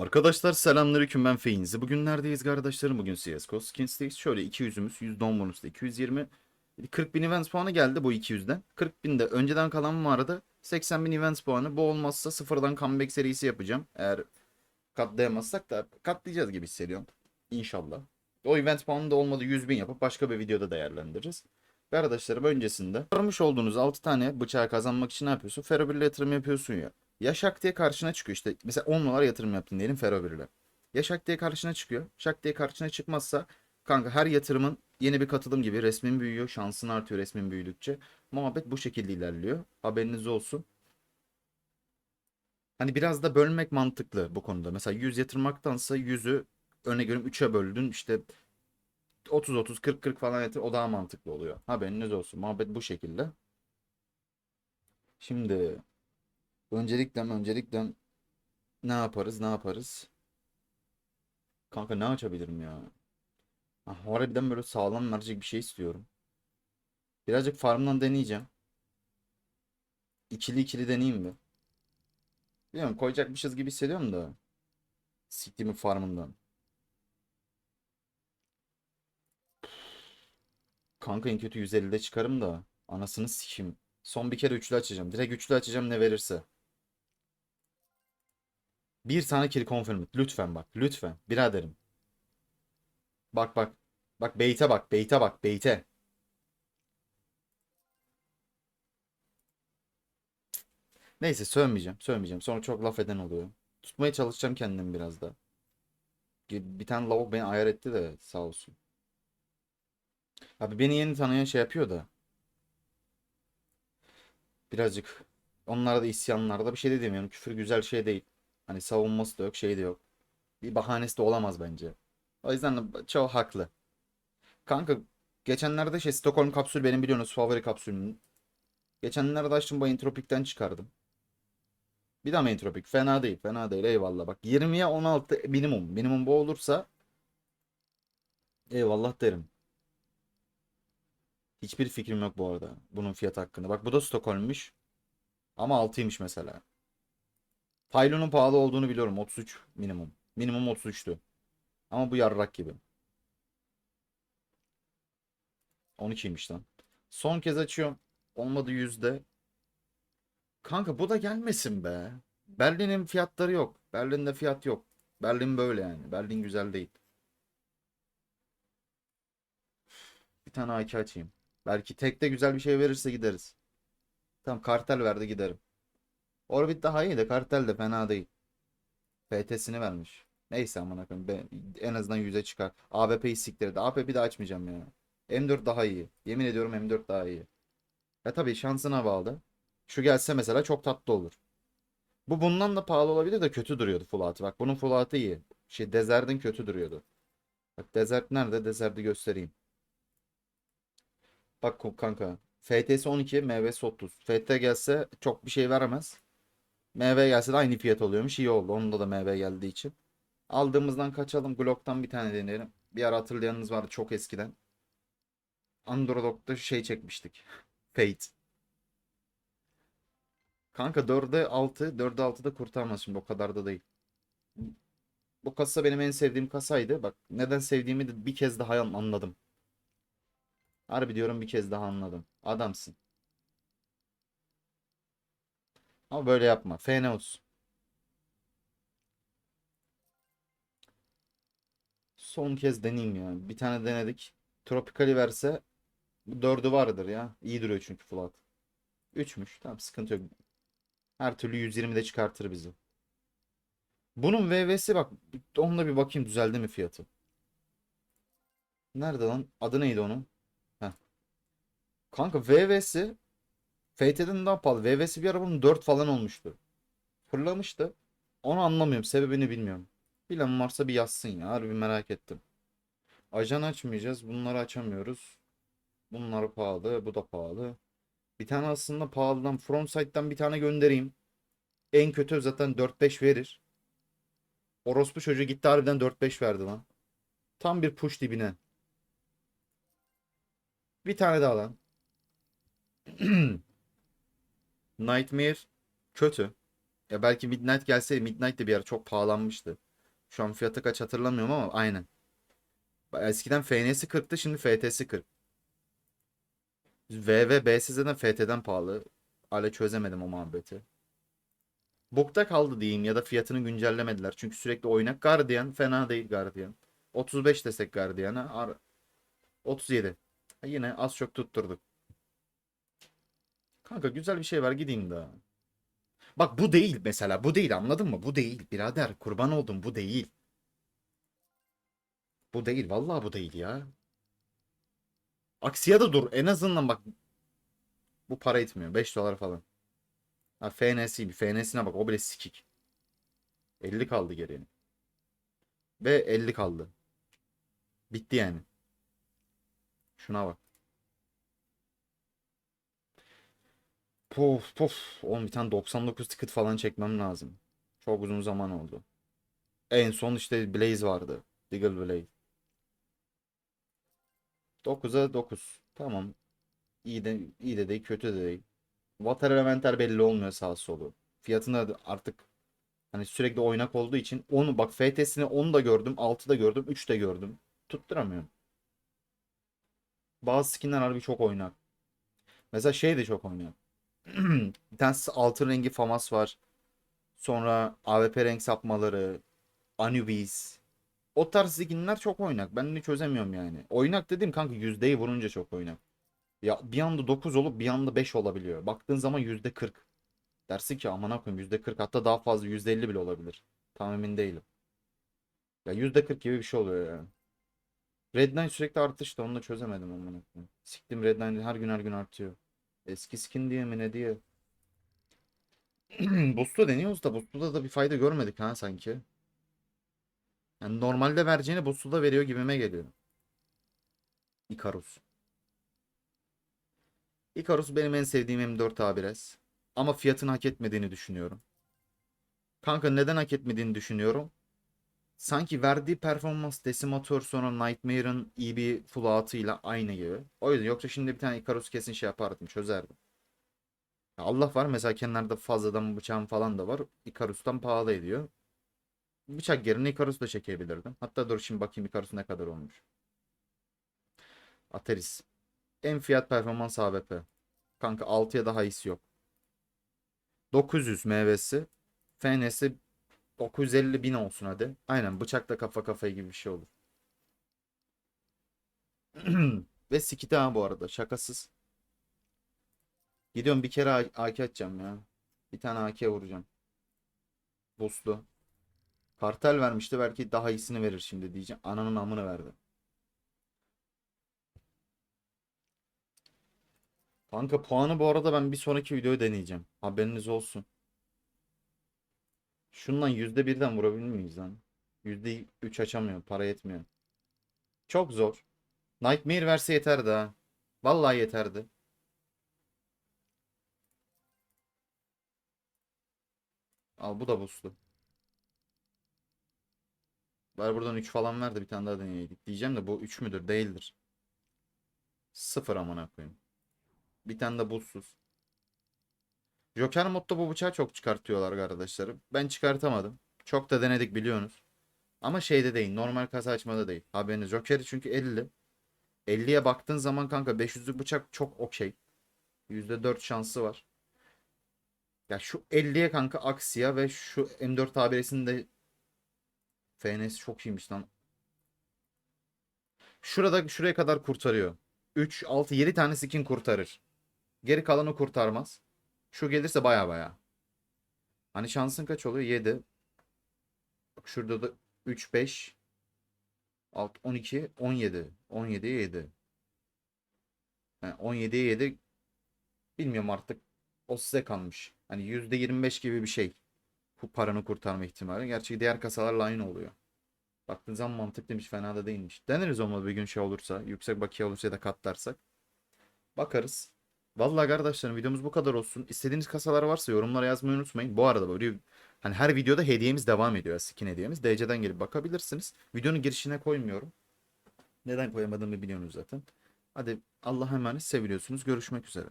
Arkadaşlar selamünaleyküm ben Feyinzi. Bugün neredeyiz kardeşlerim? Bugün CSGO Skins'teyiz. Şöyle 200'ümüz, 100 don bonus'ta 220. 40 bin events puanı geldi bu 200'den. 40 bin de önceden kalan vardı. 80 bin events puanı. Bu olmazsa sıfırdan comeback serisi yapacağım. Eğer katlayamazsak da katlayacağız gibi hissediyorum. İnşallah. O event puanı da olmadı 100 bin yapıp başka bir videoda değerlendiririz. Ve arkadaşlarım öncesinde görmüş olduğunuz 6 tane bıçağı kazanmak için ne yapıyorsun? Ferro 1 yatırım yapıyorsun ya. Ya şak diye karşına çıkıyor işte. Mesela 10 dolar yatırım yaptın diyelim Ferro 1'le. Ya şak diye karşına çıkıyor. Şak diye karşına çıkmazsa kanka her yatırımın yeni bir katılım gibi resmin büyüyor. Şansın artıyor resmin büyüdükçe. Muhabbet bu şekilde ilerliyor. Haberiniz olsun. Hani biraz da bölmek mantıklı bu konuda. Mesela 100 yatırmaktansa 100'ü örnek veriyorum 3'e böldün. İşte 30 30 40 40 falan yatır o daha mantıklı oluyor. Haberiniz olsun. Muhabbet bu şekilde. Şimdi öncelikle öncelikle ne yaparız ne yaparız? Kanka ne açabilirim ya? Ah, harbiden böyle sağlam mercek bir şey istiyorum. Birazcık farmdan deneyeceğim. İkili ikili deneyeyim mi? Bilmiyorum koyacakmışız gibi hissediyorum da. Siktimin farmından. Kanka en kötü 150'de çıkarım da. Anasını sikeyim. Son bir kere üçlü açacağım. Direkt üçlü açacağım ne verirse. Bir tane kill confirm et. Lütfen bak. Lütfen. Biraderim. Bak bak. Bak beyte bak. Beyte bak. Beyte. Neyse sövmeyeceğim. Sövmeyeceğim. Sonra çok laf eden oluyor. Tutmaya çalışacağım kendimi biraz da. Bir tane lavuk beni ayar etti de sağ olsun. Abi beni yeni tanıyan şey yapıyor da. Birazcık onlara da isyanlarda bir şey de demiyorum. Küfür güzel şey değil. Hani savunması da yok, şey de yok. Bir bahanesi de olamaz bence. O yüzden de çoğu haklı. Kanka geçenlerde şey Stockholm kapsül benim biliyorsunuz favori kapsülüm. Geçenlerde açtım bu entropikten çıkardım. Bir daha entropik? Fena değil, fena değil. Eyvallah. Bak 20'ye 16 minimum. Minimum bu olursa eyvallah derim. Hiçbir fikrim yok bu arada bunun fiyat hakkında. Bak bu da Stockholm'muş. Ama 6'ymış mesela. Pylo'nun pahalı olduğunu biliyorum. 33 minimum. Minimum 33'tü. Ama bu yarrak gibi. 12'ymiş lan. Son kez açıyorum. Olmadı yüzde. Kanka bu da gelmesin be. Berlin'in fiyatları yok. Berlin'de fiyat yok. Berlin böyle yani. Berlin güzel değil. Bir tane AK açayım. Belki tekte güzel bir şey verirse gideriz. Tamam kartel verdi giderim. Orbit daha iyi de kartel de fena değil. FT'sini vermiş. Neyse amına koyayım. En azından 100'e çıkar. AWP'yi siktirdi. AWP'yi de açmayacağım ya. M4 daha iyi. Yemin ediyorum M4 daha iyi. Ya tabii şansına bağlı. Şu gelse mesela çok tatlı olur. Bu bundan da pahalı olabilir de kötü duruyordu full altı. Bak bunun full altı iyi. Şey Desert'in kötü duruyordu. Bak Desert nerede? Desert'i göstereyim. Bak kanka. FT'si 12, MV'si 30. FT gelse çok bir şey veremez. MV gelse de aynı fiyat oluyormuş. İyi oldu. Onda da MV geldiği için. Aldığımızdan kaçalım. Glock'tan bir tane deneyelim. Bir ara hatırlayanınız vardı çok eskiden. Underdog'da şey çekmiştik. Fate. Kanka 4'e 6, 4'e 6'da kurtarmaz şimdi o kadar da değil. Bu kasa benim en sevdiğim kasaydı. Bak neden sevdiğimi de bir kez daha anladım. Harbi diyorum bir kez daha anladım. Adamsın. Ama böyle yapma. FN olsun. Son kez deneyeyim ya. Bir tane denedik. Tropicali verse dördü vardır ya. İyi duruyor çünkü flat. 3'müş. Tamam sıkıntı yok. Her türlü 120'de çıkartır bizi. Bunun VV'si bak. Onunla bir bakayım düzeldi mi fiyatı. Nerede lan? Adı neydi onun? Heh. Kanka VV'si FT'den daha pahalı. VV'si bir ara bunun 4 falan olmuştu. Fırlamıştı. Onu anlamıyorum. Sebebini bilmiyorum. Bilen varsa bir yazsın ya. Harbi merak ettim. Ajan açmayacağız. Bunları açamıyoruz. Bunlar pahalı. Bu da pahalı. Bir tane aslında pahalıdan frontside'dan bir tane göndereyim. En kötü zaten 4-5 verir. Orospu çocuğu gitti harbiden 4-5 verdi lan. Tam bir push dibine. Bir tane daha lan. Nightmare kötü. Ya belki Midnight gelseydi Midnight de bir ara çok pahalanmıştı. Şu an fiyatı kaç hatırlamıyorum ama aynen. Eskiden FN'si 40'tı şimdi FT'si 40. VV B'si zaten FT'den pahalı. Hala çözemedim o muhabbeti. Bokta kaldı diyeyim ya da fiyatını güncellemediler. Çünkü sürekli oynak. Guardian fena değil Guardian. 35 desek Guardian'a. Ar- 37. Ha, Yine az çok tutturduk. Kanka güzel bir şey var gideyim daha. Bak bu değil mesela. Bu değil anladın mı? Bu değil birader. Kurban oldum bu değil. Bu değil. Vallahi bu değil ya. Aksiya da dur. En azından bak. Bu para etmiyor. 5 dolar falan. Ha FNS bir FNS'ine bak. O bile sikik. 50 kaldı geriye. Ve 50 kaldı. Bitti yani. Şuna bak. Puf puf. Oğlum bir tane 99 ticket falan çekmem lazım. Çok uzun zaman oldu. En son işte Blaze vardı. Deagle Blaze. 9'a 9. Tamam. İyi de iyi de değil, kötü de değil. Water Elementer belli olmuyor sağ solu. Fiyatına da artık hani sürekli oynak olduğu için onu bak FTS'ini 10 da gördüm, 6 da gördüm, 3 de gördüm. Tutturamıyorum. Bazı skinler harbi çok oynak. Mesela şey de çok oynak. Bir tanesi altın rengi Famas var. Sonra AWP renk sapmaları, Anubis. O tarz skinler çok oynak. Ben de çözemiyorum yani. Oynak dedim kanka yüzdeyi vurunca çok oynak. Ya bir anda 9 olup bir anda 5 olabiliyor. Baktığın zaman yüzde 40. Dersin ki amına koyayım yüzde 40 hatta daha fazla yüzde 50 bile olabilir. Tam emin değilim. Ya yüzde 40 gibi bir şey oluyor ya. Redline sürekli artışta onu da çözemedim amına koyayım. Siktim Redline her gün her gün artıyor. Eski skin diye mi ne diye. Boost'u deniyoruz da Boost'ta da bir fayda görmedik ha sanki. Yani normalde vereceğini Boost'u da veriyor gibime geliyor. Icarus. Icarus benim en sevdiğim M4 A1S. Ama fiyatını hak etmediğini düşünüyorum. Kanka neden hak etmediğini düşünüyorum. Sanki verdiği performans Decimator sonra Nightmare'ın iyi bir full aynı gibi. O yüzden yoksa şimdi bir tane Icarus kesin şey yapardım çözerdim. Ya Allah var mesela kenarda fazladan bıçağım falan da var. Icarus'tan pahalı ediyor. Bıçak yerine Icarus da çekebilirdim. Hatta dur şimdi bakayım Icarus ne kadar olmuş. Ateris. En fiyat performans AWP. Kanka 6'ya daha iyisi yok. 900 meyvesi. FNS'i 950 bin olsun hadi. Aynen bıçakla kafa kafaya gibi bir şey olur. Ve sikiti ha bu arada şakasız. Gidiyorum bir kere AK atacağım ya. Bir tane AK vuracağım. Boostlu. Kartel vermişti belki daha iyisini verir şimdi diyeceğim. Ananın amını verdi. Kanka puanı bu arada ben bir sonraki videoyu deneyeceğim. Haberiniz olsun. Şundan yüzde birden vurabilir miyiz lan? Yüzde üç açamıyor. Para yetmiyor. Çok zor. Nightmare verse yeterdi ha. Vallahi yeterdi. Al bu da boostlu. Ver buradan 3 falan ver de bir tane daha deneyeydik. Diyeceğim de bu 3 müdür? Değildir. Sıfır amına koyayım. Bir tane de buzsuz. Joker modda bu bıçağı çok çıkartıyorlar kardeşlerim. Ben çıkartamadım. Çok da denedik biliyorsunuz. Ama şeyde değil. Normal kasa açmada değil. Haberiniz. Joker'i çünkü 50. 50'ye baktığın zaman kanka 500'lük bıçak çok okey. %4 şansı var. Ya şu 50'ye kanka Axia ve şu M4 tabiresinin de FNS çok iyiymiş lan. Şurada şuraya kadar kurtarıyor. 3, 6, 7 tane skin kurtarır. Geri kalanı kurtarmaz. Şu gelirse baya baya. Hani şansın kaç oluyor? 7. Bak şurada da 3, 5, 6, 12, 17. 17'ye 7. Yani 17'ye 7 bilmiyorum artık. O size kalmış. Hani %25 gibi bir şey. Bu paranı kurtarma ihtimali. Gerçi diğer kasalarla aynı oluyor. Baktığın zaman mantıklıymış fena da değilmiş. Deneriz olmadı bir gün şey olursa. Yüksek bakiye olursa ya da katlarsak. Bakarız. Vallahi arkadaşlarım videomuz bu kadar olsun. İstediğiniz kasalar varsa yorumlara yazmayı unutmayın. Bu arada böyle hani her videoda hediyemiz devam ediyor. Skin hediyemiz. DC'den gelip bakabilirsiniz. Videonun girişine koymuyorum. Neden koyamadığımı biliyorsunuz zaten. Hadi Allah'a emanet seviliyorsunuz. Görüşmek üzere.